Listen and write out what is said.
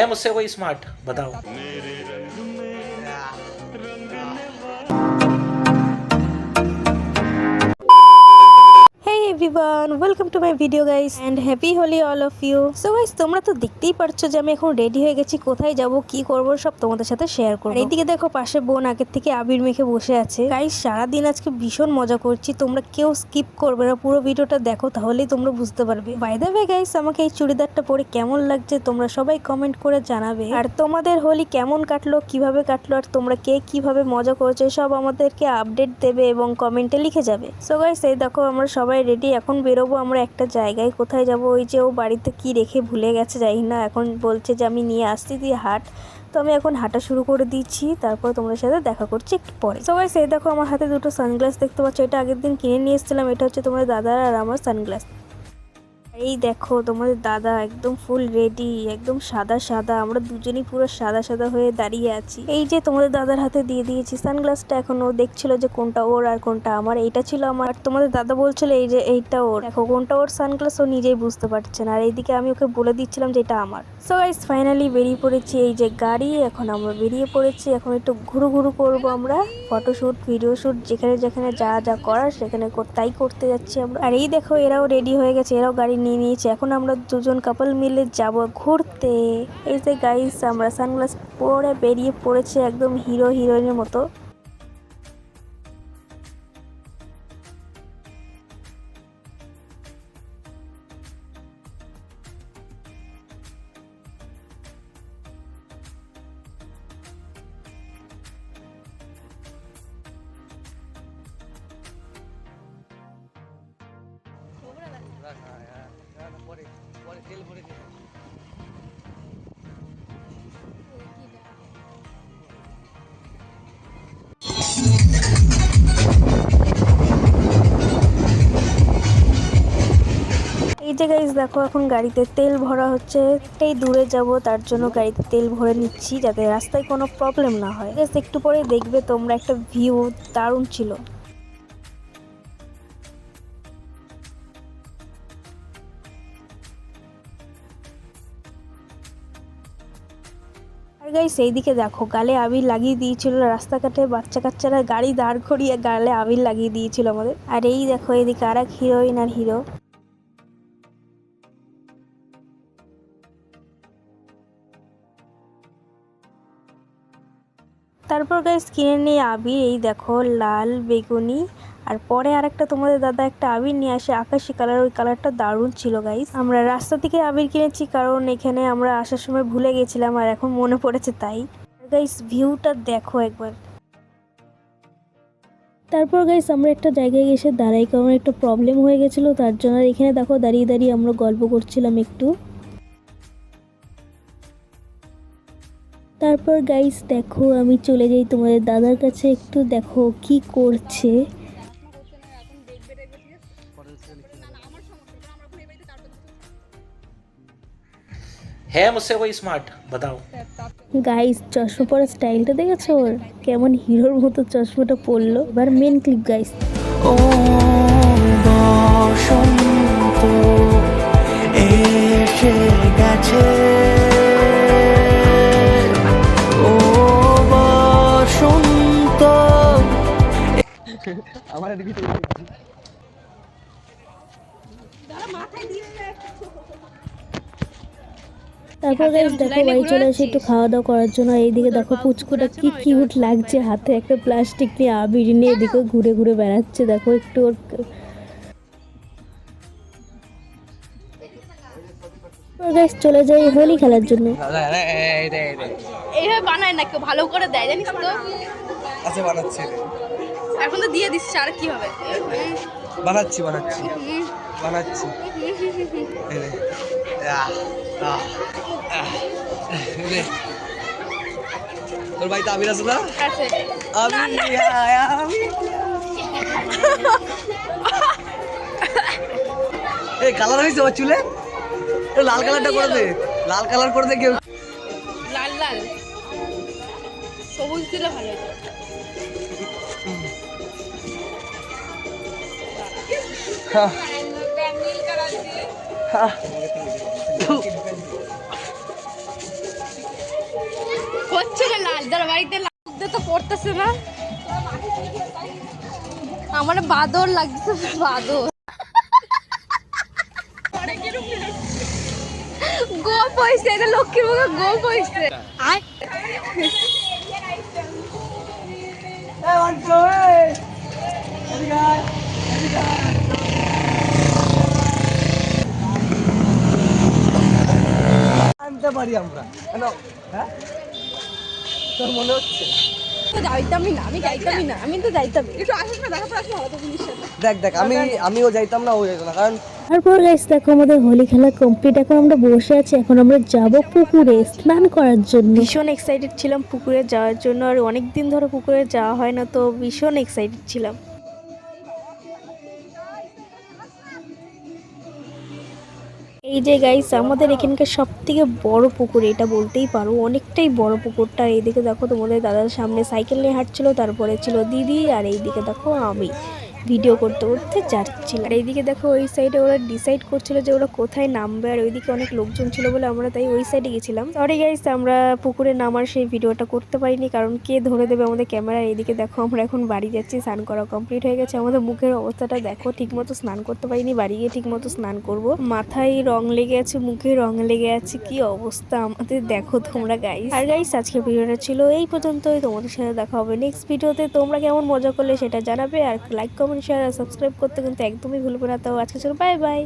है मुझसे कोई स्मार्ट बताओ। Everyone welcome to my video guys and happy Holi all of you so guys তোমরা তো দেখতেই পারছ যে আমি এখন রেডি হয়ে গেছি, কোথায় যাব, কি করব, সব তোমাদের সাথে শেয়ার করব। এইদিকে দেখো পাশে বোন আগের থেকে আবির মেখে বসে আছে। গাইস সারাদিন আজকে ভীষণ মজা করছি, তোমরা কেউ স্কিপ করবে না, পুরো ভিডিওটা দেখো, তাহলেই তোমরা বুঝতে পারবে। বাই দ্য ওয়ে গাইস আমাকে এই চুড়িদারটা পরে কেমন লাগছে, তোমরা সবাই কমেন্ট করে জানাবে। আর তোমাদের হোলি কেমন কাটলো, কীভাবে কাটলো, আর তোমরা কে কীভাবে মজা করেছ সব আমাদেরকে আপডেট দেবে এবং কমেন্টে লিখে যাবে। সো গাইস এই দেখো, আমরা সবাই রেডি এখন বেরোবো, আমরা একটা জায়গায় কোথায় যাব? ওই যে ও বাড়িতে কি রেখে ভুলে গেছে যাই না। এখন বলছে যে আমি নিয়ে আসছি দিয়ে হাট। তো আমি এখন হাঁটা শুরু করে দিচ্ছি। তারপর তোমাদের সাথে দেখা করছি একটু পরে। সবাই সেই দেখো আমার হাতে দুটো সানগ্লাস দেখতে পাচ্ছ। এটা আগের দিন কিনে নিয়ে এসেছিলাম। এটা হচ্ছে তোমার দাদার আর আমার সানগ্লাস এই দেখো, তোমাদের দাদা একদম ফুল রেডি একদম সাদা সাদা। আমরা দুজনেই পুরো সাদা সাদা হয়ে দাঁড়িয়ে আছি। এই যে তোমাদের দাদার হাতে দিয়ে দিয়েছি সানগ্লাসটা এখন ও দেখছিল যে কোনটা ওর আর কোনটা আমার। এইটা ছিল আমার। তোমাদের দাদা বলছিল এই যে এইটা ওর। দেখো, কোনটা ওর সানগ্লাস ও নিজেই বুঝতে পারছে না। আর এইদিকে আমি ওকে বলে দিচ্ছিলাম যে এটা আমার। সো গাইস ফাইনালি বেরিয়ে পড়েছি এই যে গাড়ি। এখন আমরা বেরিয়ে পড়েছি। এখন একটু ঘুরু ঘুরু করব আমরা। ফটোশুট ভিডিও শ্যুট যেখানে যেখানে যা যা করার সেখানে তাই করতে যাচ্ছি আমরা। আর এই দেখো, এরাও রেডি হয়ে গেছে। এরাও গাড়ি নিয়ে নিয়েছে। এখন আমরা দুজন কাপল মিলে যাব ঘুরতে। এই যে গাইস আমরা সানগ্লাস পরে বেরিয়ে পড়েছে একদম হিরো হিরোইনের মতো। এই যে গাইস দেখো, এখন গাড়িতে তেল ভরা হচ্ছে। এই দূরে যাব, তার জন্য গাড়িতে তেল ভরে নিচ্ছি যাতে রাস্তায় কোনো প্রবলেম না হয়। একটু পরে দেখবে তোমরা একটা ভিউ দারুণ ছিল। গাইস এইদিকে দেখো। গালে আবির লাগিয়ে দিয়েছিল রাস্তাঘাটে বাচ্চা কাচ্চারা গাড়ি দাঁড় করিয়ে গালে আবির লাগিয়ে দিয়েছিল আমাদের। আর এই দেখো, এদিকে আর এক হিরোইন আর হিরো তারপর গাইস কিনে নিয়ে আবির, এই দেখো, লাল বেগুনি আর পরে আরেকটা তোমাদের দাদা একটা আবির নিয়ে আসে, আকাশি কালার ওই কালারটা দারুণ ছিল গাইস আমরা রাস্তা থেকে আবির কিনেছি কারণ এখানে আমরা আসার সময় ভুলে গেছিলাম আর এখন মনে পড়েছে তাই। গাইস ভিউটা দেখো একবার। তারপর গাইস আমরা একটা জায়গায় এসে দাঁড়াই, কারণ একটা প্রবলেম হয়ে গেছিল, তার জন্য আর এখানে দেখো দাঁড়িয়ে দাঁড়িয়ে আমরা গল্প করছিলাম একটু। তারপর গাইস দেখো, আমি চলে যাই তোমাদের দাদার কাছে, একটু দেখো কি করছে। হ্যাঁ মুসে ওই স্মার্ট বাদাও। গাইস চশমা পরা স্টাইলটা দেখেছ? ওর কেমন হিরোর মতো চশমাটা পরলো? এবার মেন ক্লিপ গাইস ও বসন্ত এসে গেছে। ও বসন্ত। আমার এদিকে দাঁড়া মাথায় দিয়ে তারপর গাইস দেখো বাড়ি চলে আসে একটু খাওয়া দাওয়া করার জন্য। আর এইদিকে দেখো পুচকুটা কি কিউট লাগছে হাতে। একটা প্লাস্টিক নিয়ে আবির নিয়ে এদিকে ঘুরে ঘুরে বেড়াচ্ছে। দেখো একটু ওর গাইস চলে যাই হোলি খেলার জন্য। এইভাবে বানায় না কেউ? ভালো করে দেয় জানিস তো? আচ্ছা বানাচ্ছি। এখন তো দিয়ে দিচ্ছিস আর কি হবে? বানাচ্ছি বানাচ্ছি। বানাচ্ছি। তোর বাড়িতে আবির আছে না? আমি আমি এই কালার হয়েছে আমার চুলে? লাল কালারটা করে দে। লাল কালার করে দে কেউ। লাল লাল। সবুজ দিলে ভালো হতো হ্যাঁ। যার বাড়িতে মধ্যে তো পড়তেছে না আমার বাদর লাগছে বাদর। গোপ হয়েছে এটা লক্ষ্মীর মুখে গোপ হয়েছে। আনতে পারি আমরা। হ্যাঁ? তোর মনে হচ্ছে? তো যাইতামই না আমি যাইতামই না আমি তো যাইতামই একটু আসিস না দেখা পড়াশোনা ভালো দেখ দেখ আমি আমিও যাইতাম না ও যাইতো না কারণ তারপর গাইস দেখো আমাদের হোলি খেলা কমপ্লিট এখন আমরা বসে আছি এখন আমরা যাব পুকুরে স্নান করার জন্য। ভীষণ এক্সাইটেড ছিলাম পুকুরে যাওয়ার জন্য আর অনেক দিন ধরে পুকুরে যাওয়া হয় না তো ভীষণ এক্সাইটেড ছিলাম। এই যে গাইস আমাদের এখানকার সব থেকে বড় পুকুর, এটা বলতেই পারো, অনেকটাই বড় পুকুরটা। এইদিকে দেখো তোমাদের দাদার সামনে সাইকেল নিয়ে হাঁটছিল, তারপরে ছিল দিদি, আর এইদিকে দেখো আমি। ভিডিও করতে করতে যাচ্ছিল। আর এইদিকে দেখো ওই সাইডে ওরা ডিসাইড করছিল যে ওরা কোথায় নামবে, আর ওইদিকে অনেক লোকজন ছিল বলে আমরা তাই ওই সাইডে গেছিলাম। সরি গাইস আমরা পুকুরে নামার সেই ভিডিওটা করতে পারিনি, কারণ কে ধরে দেবে আমাদের ক্যামেরা এইদিকে দেখো আমরা এখন বাড়ি যাচ্ছি, স্নান করা কমপ্লিট হয়ে গেছে। আমাদের মুখের অবস্থাটা দেখো, ঠিকমতো স্নান করতে পারিনি, বাড়ি গিয়ে ঠিকমতো স্নান করব। মাথায় রং লেগে আছে, মুখে রং লেগে আছে, কি অবস্থা আমাদের দেখো তোমরা গাইস আর গাইস আজকে ভিডিওটা ছিল এই পর্যন্তই। তোমাদের সাথে দেখা হবে নেক্সট ভিডিওতে তোমরা কেমন মজা করলে সেটা জানাবে, আর লাইক কমেন্ট শেয়ার আর সাবস্ক্রাইব করতে কিন্তু একদমই ভুলবে না। তো আজকে চলো বাই বাই